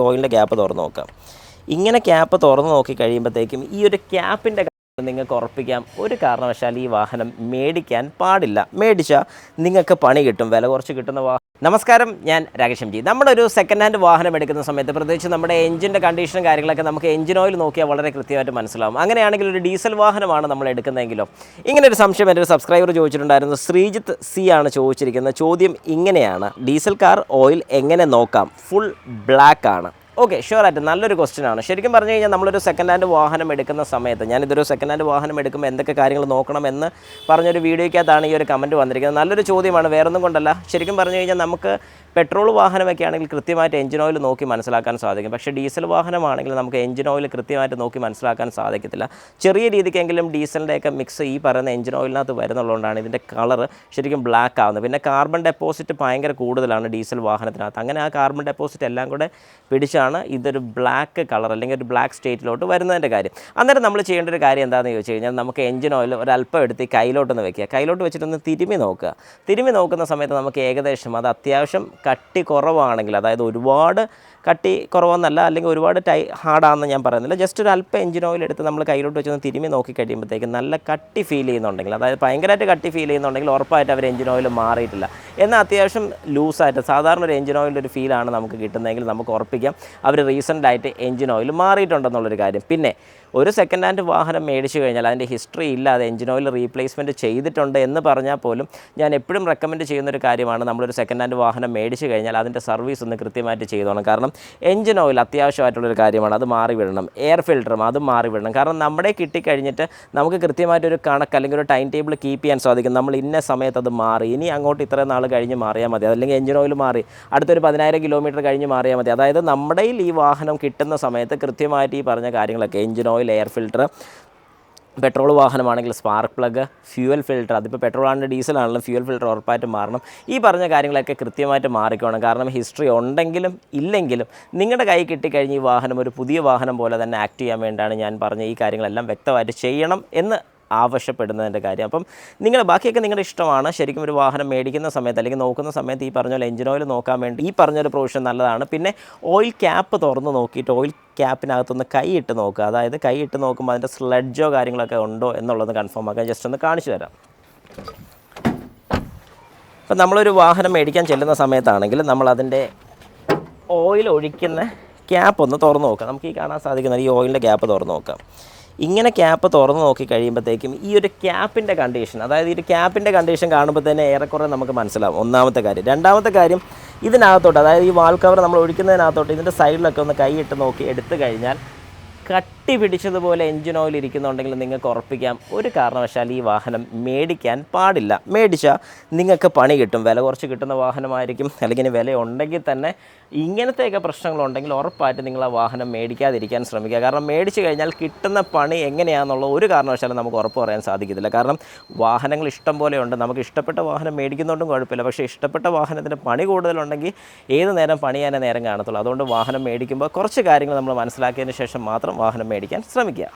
ഓയിലിന്റെ cap തുറന്ന് നോക്കാം. ഇങ്ങനെ ക്യാപ്പ് തുറന്ന് നോക്കി കഴിയുമ്പോഴത്തേക്കും ഈ ഒരു ക്യാപ്പിന്റെ നിങ്ങൾക്ക് ഉറപ്പിക്കാം. ഒരു കാരണവശാൽ ഈ വാഹനം മേടിക്കാൻ പാടില്ല. മേടിച്ചാൽ നിങ്ങൾക്ക് പണി കിട്ടും വില കുറച്ച് കിട്ടുന്ന വാഹനം നമസ്കാരം ഞാൻ രാകേഷ് ജി. ഒരു സെക്കൻഡ് ഹാൻഡ് വാഹനം എടുക്കുന്ന സമയത്ത് പ്രത്യേകിച്ച് നമ്മുടെ എഞ്ചിന്റെ കണ്ടീഷനും കാര്യങ്ങളൊക്കെ നമുക്ക് എഞ്ചിൻ ഓയിൽ നോക്കിയാൽ വളരെ കൃത്യമായിട്ട് മനസ്സിലാവും. അങ്ങനെയാണെങ്കിൽ ഒരു ഡീസൽ വാഹനമാണ് നമ്മൾ എടുക്കുന്നതെങ്കിലോ. ഇങ്ങനെ ഒരു സംശയം എന്റെ ഒരു സബ്സ്ക്രൈബർ ചോദിച്ചിട്ടുണ്ടായിരുന്നു. ശ്രീജിത്ത് സി ആണ് ചോദിച്ചിരിക്കുന്നത്. ചോദ്യം ഇങ്ങനെയാണ്. ഡീസൽ കാർ ഓയിൽ എങ്ങനെ നോക്കാം? ഫുൾ ബ്ലാക്ക് ആണ്. ഓക്കെ ഷുവറായിട്ട് നല്ലൊരു ക്വസ്റ്റ്യൻ ആണ്. ശരിക്കും പറഞ്ഞു കഴിഞ്ഞാൽ നമ്മളൊരു സെക്കൻഡ് ഹാൻഡ് വാഹനം എടുക്കുന്ന സമയത്ത് ഞാനിതൊരു സെക്കൻഡ് ഹാൻഡ് വാഹനം എടുക്കുമ്പോൾ എന്തൊക്കെ കാര്യങ്ങൾ നോക്കണമെന്ന് പറഞ്ഞൊരു വീഡിയോയ്ക്കകത്താണ് ഈ ഒരു കമന്റ് വന്നിരിക്കുന്നത്. നല്ലൊരു ചോദ്യമാണ് വേറൊന്നും കൊണ്ടല്ല. ശരിക്കും പറഞ്ഞു കഴിഞ്ഞാൽ നമുക്ക് പെട്രോൾ വാഹനമൊക്കെ ആണെങ്കിൽ കൃത്യമായിട്ട് എഞ്ചിൻ ഓയിൽ നോക്കി മനസ്സിലാക്കാൻ സാധിക്കും. പക്ഷേ ഡീസൽ വാഹനമാണെങ്കിൽ നമുക്ക് എഞ്ചിൻ ഓയിൽ കൃത്യമായിട്ട് നോക്കി മനസ്സിലാക്കാൻ സാധിക്കത്തില്ല. ചെറിയ രീതിക്കെങ്കിലും ഡീസലിന്റെയൊക്കെ മിക്സ് ഈ പറയുന്ന എഞ്ചിൻ ഓയിലിനകത്ത് വരുന്നുള്ളതുകൊണ്ടാണ് ഇതിന്റെ കളർ ശരിക്കും ബ്ലാക്ക് ആവുന്നത്. പിന്നെ കാർബൺ ഡെപ്പോസിറ്റ് ഭയങ്കര കൂടുതലാണ് ഡീസൽ വാഹനത്തിനകത്ത്. അങ്ങനെ ആ കാർബൺ ഡെപ്പോസിറ്റ് എല്ലാം കൂടെ പിടിച്ചാണ് ഇതൊരു ബ്ലാക്ക് കളർ അല്ലെങ്കിൽ ഒരു ബ്ലാക്ക് സ്റ്റേറ്റിലോട്ട് വരുന്നതിന്റെ കാര്യം. അന്നേരം നമ്മൾ ചെയ്യേണ്ട ഒരു കാര്യം എന്താണെന്ന് ചോദിച്ചു കഴിഞ്ഞാൽ നമുക്ക് എഞ്ചിൻ ഓയിൽ ഒരല്പം എടുത്ത് കയ്യിലോട്ടൊന്ന് വെക്കുക. കയ്യിലോട്ട് വെച്ചിട്ടൊന്ന് തിരുമി നോക്കുക. തിരുമി നോക്കുന്ന സമയത്ത് നമുക്ക് ഏകദേശം അത് അത്യാവശ്യം കട്ടി കുറവാണെങ്കിൽ അതായത് ഒരുപാട് കട്ടി കുറവെന്നല്ല അല്ലെങ്കിൽ ഒരുപാട് ടൈ ഹാർഡാണെന്ന് ഞാൻ പറയുന്നില്ല. ജസ്റ്റ് ഒരു അല്പം എഞ്ചിൻ ഓയിൽ എടുത്ത് നമ്മൾ കയ്യിലോട്ട് വെച്ചൊന്ന് തിരുമി നോക്കി കഴിയുമ്പോഴത്തേക്കും നല്ല കട്ടി ഫീൽ ചെയ്യുന്നുണ്ടെങ്കിൽ അതായത് ഭയങ്കരമായിട്ട് കട്ടി ഫീൽ ചെയ്യുന്നുണ്ടെങ്കിൽ ഉറപ്പായിട്ട് അവർ എഞ്ചിൻ ഓയിൽ മാറിയിട്ടില്ല. എന്നാൽ അത്യാവശ്യം ലൂസായിട്ട് സാധാരണ ഒരു എഞ്ചിൻ ഓയിലിന്റെ ഒരു ഫീലാണ് നമുക്ക് കിട്ടുന്നതെങ്കിൽ നമുക്ക് ഉറപ്പിക്കാം. അവർ റീസെന്റായിട്ട് എഞ്ചിൻ ഓയിൽ മാറിയിട്ടുണ്ടെന്നുള്ളൊരു കാര്യം. പിന്നെ ഒരു സെക്കൻഡ് ഹാൻഡ് വാഹനം മേടിച്ചു കഴിഞ്ഞാൽ അതിന്റെ ഹിസ്റ്ററി ഇല്ലാതെ എഞ്ചിൻ ഓയിൽ റീപ്ലേസ്മെന്റ് ചെയ്തിട്ടുണ്ട് എന്ന് പറഞ്ഞാൽ പോലും ഞാൻ എപ്പോഴും റെക്കമെൻഡ് ചെയ്യുന്ന ഒരു കാര്യമാണ് നമ്മളൊരു സെക്കൻഡ് ഹാൻഡ് വാഹനം മേടിച്ചു കഴിഞ്ഞാൽ അതിന്റെ സർവീസ് ഒന്ന് കൃത്യമായിട്ട് ചെയ്തോണം കാരണം എഞ്ചിൻ ഓയിൽ അത്യാവശ്യമായിട്ടുള്ളൊരു കാര്യമാണ് അത് മാറി വിടണം. എയർ ഫിൽറ്ററും അതും മാറി വിടണം. കാരണം നമ്മുടെ കിട്ടിക്കഴിഞ്ഞിട്ട് നമുക്ക് കൃത്യമായിട്ടൊരു കണക്ക് അല്ലെങ്കിൽ ഒരു ടൈം ടേബിൾ കീപ്പ് ചെയ്യാൻ സാധിക്കും. നമ്മൾ ഇന്ന സമയത്ത് അത് മാറി ഇനി അങ്ങോട്ട് ഇത്രയും നാൾ കഴിഞ്ഞ് മാറിയാൽ മതി. അതല്ലെങ്കിൽ എഞ്ചിൻ ഓയിൽ മാറി അടുത്തൊരു പതിനായിരം കിലോമീറ്റർ കഴിഞ്ഞ് മാറിയാൽ മതി. അതായത് നമ്മുടെ കയ്യിൽ ഈ വാഹനം കിട്ടുന്ന സമയത്ത് കൃത്യമായിട്ട് ഈ പറഞ്ഞ കാര്യങ്ങളൊക്കെ engine oil air filter petrol വാഹനമാണെങ്കിൽ spark plug fuel filter അതിപ്പോൾ പെട്രോൾ ആണെങ്കിലും ഡീസൽ ആണെങ്കിലും ഫ്യൂവൽ ഫിൽറ്റർ ഉറപ്പായിട്ട് മാറണം. ഈ പറഞ്ഞ കാര്യങ്ങളൊക്കെ കൃത്യമായിട്ട് മാറിക്കോണം. കാരണം ഹിസ്റ്ററി ഉണ്ടെങ്കിലും ഇല്ലെങ്കിലും നിങ്ങളുടെ കൈ കിട്ടിക്കഴിഞ്ഞ് ഈ വാഹനം ഒരു പുതിയ വാഹനം പോലെ തന്നെ ആക്ട് ചെയ്യാൻ വേണ്ടിയാണ് ഞാൻ പറഞ്ഞ ഈ കാര്യങ്ങളെല്ലാം വ്യക്തമായിട്ട് ചെയ്യണം എന്ന് ആവശ്യപ്പെടുന്നതിന്റെ കാര്യം. അപ്പം നിങ്ങൾ ബാക്കിയൊക്കെ നിങ്ങളുടെ ഇഷ്ടമാണ്. ശരിക്കും ഒരു വാഹനം മേടിക്കുന്ന സമയത്ത് അല്ലെങ്കിൽ നോക്കുന്ന സമയത്ത് ഈ പറഞ്ഞ പോലെ എഞ്ചിൻ ഓയിൽ നോക്കാൻ വേണ്ടി ഈ പറഞ്ഞൊരു പ്രൊവിഷൻ നല്ലതാണ്. പിന്നെ ഓയിൽ ക്യാപ്പ് തുറന്ന് നോക്കിയിട്ട് ഓയിൽ ക്യാപ്പിനകത്തൊന്ന് കൈ ഇട്ട് നോക്കുക. അതായത് കൈ ഇട്ട് നോക്കുമ്പോൾ അതിന്റെ സ്ലഡ്ജോ കാര്യങ്ങളൊക്കെ ഉണ്ടോ എന്നുള്ളത് കൺഫേം ആക്കാൻ ജസ്റ്റ് ഒന്ന് കാണിച്ചു തരാം. അപ്പം നമ്മളൊരു വാഹനം മേടിക്കാൻ ചെല്ലുന്ന സമയത്താണെങ്കിൽ നമ്മളതിന്റെ ഓയിൽ ഒഴിക്കുന്ന ക്യാപ്പ് ഒന്ന് തുറന്ന് നോക്കാം. നമുക്ക് ഈ കാണാൻ സാധിക്കുന്ന ഈ ഓയിലിന്റെ ക്യാപ്പ് തുറന്ന് നോക്കാം. ഇങ്ങനെ ക്യാപ്പ് തുറന്ന് നോക്കി കഴിയുമ്പോഴത്തേക്കും ഈ ഒരു ക്യാപ്പിന്റെ കണ്ടീഷൻ അതായത് ഈ ഒരു ക്യാപ്പിന്റെ കണ്ടീഷൻ കാണുമ്പോൾ തന്നെ ഏറെക്കുറെ നമുക്ക് മനസ്സിലാവും. ഒന്നാമത്തെ കാര്യം. രണ്ടാമത്തെ കാര്യം ഇതിനകത്തോട്ട് അതായത് ഈ വാൾ കവർ നമ്മൾ ഒഴിക്കുന്നതിനകത്തോട്ട് ഇതിന്റെ സൈഡിലൊക്കെ ഒന്ന് കൈയിട്ട് നോക്കി എടുത്തു കഴിഞ്ഞാൽ കട്ടി പിടിച്ചതുപോലെ എഞ്ചിൻ ഓയിൽ ഇരിക്കുന്നുണ്ടെങ്കിൽ നിങ്ങൾക്ക് ഉറപ്പിക്കാം. ഒരു കാരണവശാൽ ഈ വാഹനം മേടിക്കാൻ പാടില്ല. മേടിച്ചാൽ നിങ്ങൾക്ക് പണി കിട്ടും. വില കുറച്ച് കിട്ടുന്ന വാഹനമായിരിക്കും. അല്ലെങ്കിൽ വില ഉണ്ടെങ്കിൽ തന്നെ ഇങ്ങനത്തെയൊക്കെ പ്രശ്നങ്ങളുണ്ടെങ്കിൽ ഉറപ്പായിട്ട് നിങ്ങൾ ആ വാഹനം മേടിക്കാതിരിക്കാൻ ശ്രമിക്കുക. കാരണം മേടിച്ചു കഴിഞ്ഞാൽ കിട്ടുന്ന പണി എങ്ങനെയാണെന്നുള്ള ഒരു കാരണവശാലും നമുക്ക് ഉറപ്പ് പറയാൻ സാധിക്കത്തില്ല. കാരണം വാഹനങ്ങൾ ഇഷ്ടം പോലെ ഉണ്ട്. നമുക്ക് ഇഷ്ടപ്പെട്ട വാഹനം മേടിക്കുന്നതുകൊണ്ടും കുഴപ്പമില്ല. പക്ഷേ ഇഷ്ടപ്പെട്ട വാഹനത്തിന് പണി കൂടുതലുണ്ടെങ്കിൽ ഏത് നേരം പണിയാനേ നേരം കാണത്തുള്ളൂ. അതുകൊണ്ട് വാഹനം മേടിക്കുമ്പോൾ കുറച്ച് കാര്യങ്ങൾ നമ്മൾ മനസ്സിലാക്കിയതിന് ശേഷം മാത്രം വാഹനം മേടിക്കാൻ ശ്രമിക്കുക.